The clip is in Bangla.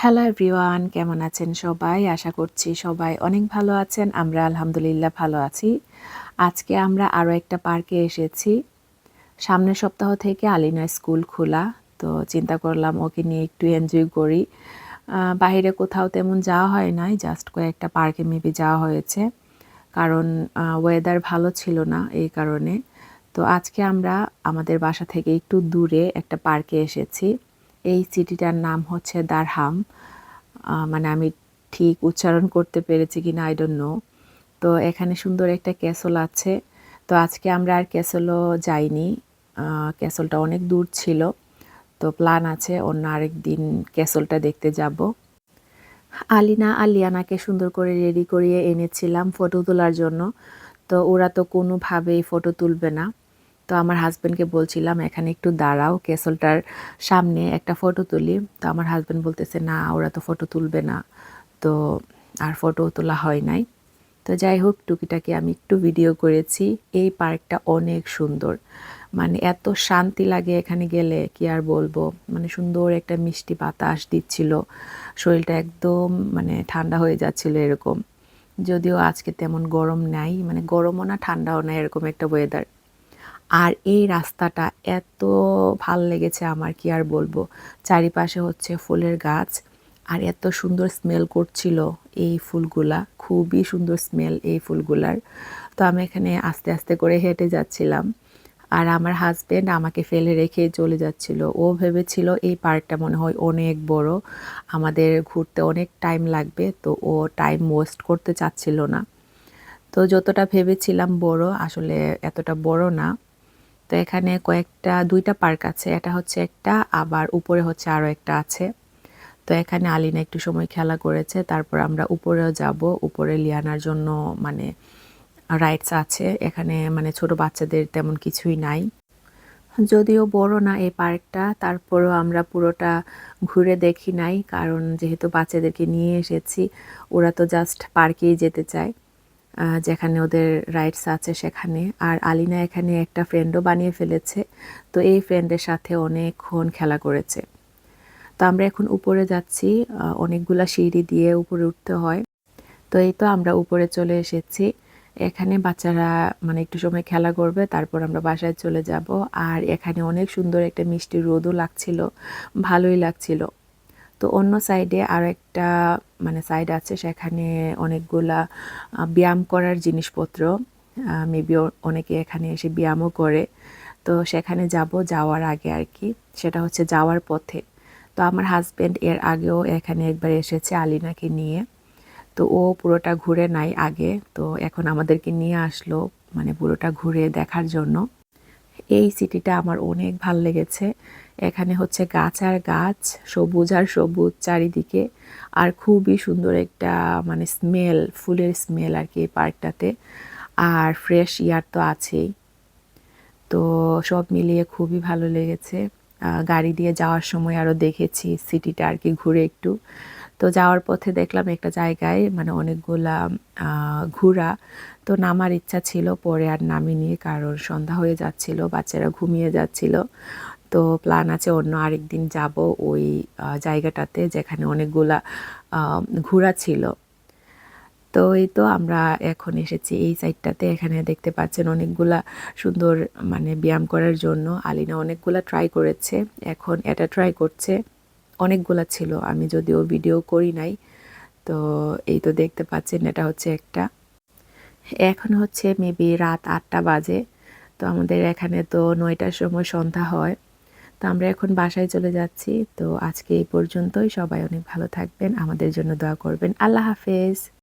হ্যালো এভরিওয়ান কেমন আছেন সবাই? আশা করছি সবাই অনেক ভালো আছেন। আমরা আলহামদুলিল্লাহ ভালো আছি। আজকে আমরা আরও একটা পার্কে এসেছি। সামনের সপ্তাহ থেকে আলিনা স্কুল খোলা, তো চিন্তা করলাম ওকে নিয়ে একটু এনজয় করি। বাইরে কোথাও তেমন যাওয়া হয় নাই জাস্ট কয়েকটা পার্কে মেবি যাওয়া হয়েছে। কারণ ওয়েদার ভালো ছিল না এই কারণে। তো আজকে আমরা আমাদের বাসা থেকে একটু দূরে একটা পার্কে এসেছি। এই সিটিটার নাম হচ্ছে দারহাম। মানে আমি ঠিক উচ্চারণ করতে পেরেছি কিনা আই ডোন্ট নো তো এখানে সুন্দর একটা ক্যাসল আছে। তো আজকে আমরা আর ক্যাসলও যাইনি। ক্যাসলটা অনেক দূর ছিল। তো প্ল্যান আছে, অন্য আরেক দিন ক্যাসলটা দেখতে যাব। আলিনা, আলিয়ানাকে সুন্দর করে রেডি করিয়ে এনেছিলাম ফটো তোলার জন্য। তো ওরা তো কোনোভাবেই ফটো তুলবে না। তো আমার হাজব্যান্ডকে বলছিলাম, এখানে একটু দাঁড়াও, ক্যাসলটার সামনে একটা ফটো তুলি। তো আমার হাজব্যান্ড বলতেছে, না, ওরা তো ফটো তুলবে না। তো আর ফটো তোলা হয় নাই। তো যাই হোক, টুকিটাকি আমি একটু ভিডিও করেছি। এই পার্কটা অনেক সুন্দর। মানে এত শান্তি লাগে এখানে গেলে, কি আর বলব? মানে সুন্দর একটা মিষ্টি বাতাস দিচ্ছিল। শরীরটা একদম মানে ঠান্ডা হয়ে যাচ্ছিল এরকম। যদিও আজকে তেমন গরম নাই মানে গরমও না, ঠান্ডাও না, এরকম একটা ওয়েদার আর এই রাস্তাটা এত ভালো লেগেছে আমার, কি আর বলব। চারিপাশে হচ্ছে ফুলের গাছ আর এত সুন্দর স্মেল করছিল এই ফুলগুলা, খুবই সুন্দর স্মেল এই ফুলগুলার। তো আমি এখানে আস্তে আস্তে করে হেঁটে যাচ্ছিলাম আর আমার হাজবেন্ড আমাকে ফেলে রেখে চলে যাচ্ছিল। ও ভেবেছিল এই পার্কটা মনে হয় অনেক বড়, আমাদের ঘুরতে অনেক টাইম লাগবে, তো ও টাইম ওয়েস্ট করতে চাচ্ছিল না। তো যতটা ভেবেছিলাম বড়, আসলে এতটা বড় না। তো এখানে কয়েকটা, দুইটা পার্ক আছে। এটা হচ্ছে একটা, আবার উপরে হচ্ছে আরও একটা আছে। তো এখানে আলিনা একটু সময় খেলা করেছে। তারপর আমরা উপরেও যাব। উপরে লিয়ানার জন্য মানে রাইডস আছে। এখানে মানে ছোট বাচ্চাদের তেমন কিছুই নাই। যদিও বড় না এই পার্কটা, তারপরও আমরা পুরোটা ঘুরে দেখি নাই। কারণ যেহেতু বাচ্চাদেরকে নিয়ে এসেছি, ওরা তো জাস্ট পার্কেই যেতে চায়। যেখানে ওদের রাইডস আছে সেখানে। আর আলিনা এখানে একটা ফ্রেন্ডও বানিয়ে ফেলেছে। তো এই ফ্রেন্ডের সাথে অনেকক্ষণ খেলা করেছে। তো আমরা এখন উপরে যাচ্ছি। অনেকগুলা সিঁড়ি দিয়ে উপরে উঠতে হয়। তো এই তো আমরা উপরে চলে এসেছি। এখানে বাচ্চারা মানে একটু সময় খেলা করবে, তারপর আমরা বাসায় চলে যাব। আর এখানে অনেক সুন্দর একটা মিষ্টি রোদও লাগছিল। ভালোই লাগছিল। তো অন্য সাইডে আরও একটা মানে সাইড আছে সেখানে অনেকগুলা ব্যায়াম করার জিনিসপত্র মেবি অনেকে এখানে এসে ব্যায়ামও করে। তো সেখানে যাব যাওয়ার আগে আর কি সেটা হচ্ছে যাওয়ার পথে। তো আমার হাজব্যান্ড এর আগেও এখানে একবার এসেছে আলিনাকে নিয়ে। তো ও পুরোটা ঘুরে নাই আগে, তো এখন আমাদেরকে নিয়ে আসলো মানে পুরোটা ঘুরে দেখার জন্য। এই সিটিটা আমার অনেক ভালো লেগেছে। এখানে হচ্ছে গাছ আর গাছ, সবুজ আর সবুজ চারিদিকে। আর খুবই সুন্দর একটা মানে স্মেল ফুলের স্মেল আর কি পার্কটাতে। আর ফ্রেশ ইয়ার তো আছেই। তো সব মিলিয়ে খুবই ভালো লেগেছে। গাড়ি দিয়ে যাওয়ার সময় আরও দেখেছি সিটিটা আর কি ঘুরে একটু। তো যাওয়ার পথে দেখলাম একটা জায়গায় মানে অনেকগুলা ঘোড়া। তো নামার ইচ্ছা ছিল, পরে আর নামিনি, কারণ সন্ধ্যা হয়ে যাচ্ছিল, বাচ্চারা ঘুমিয়ে যাচ্ছিল। তো প্ল্যান আছে অন্য আরেক দিন যাব ওই জায়গাটাতে যেখানে অনেকগুলা ঘোড়া ছিল। তো এই তো আমরা এখন এসেছি এই সাইডটাতে এখানে দেখতে পাচ্ছেন অনেকগুলা সুন্দর মানে ব্যায়াম করার জন্য। আলিনা অনেকগুলা ট্রাই করেছে। এখন এটা ট্রাই করছে। অনেকগুলা ছিল। আমি যদিও ভিডিও করি নাই। তো এই তো দেখতে পাচ্ছেন এটা হচ্ছে একটা। এখন হচ্ছে মেবি রাত আটটা বাজে। তো আমাদের এখানে তো নয়টার সময় সন্ধ্যা হয়। তো আমরা এখন বাসায় চলে যাচ্ছি। তো আজকে এই পর্যন্তই। সবাই অনেক ভালো থাকবেন। আমাদের জন্য দোয়া করবেন। আল্লাহ হাফেজ।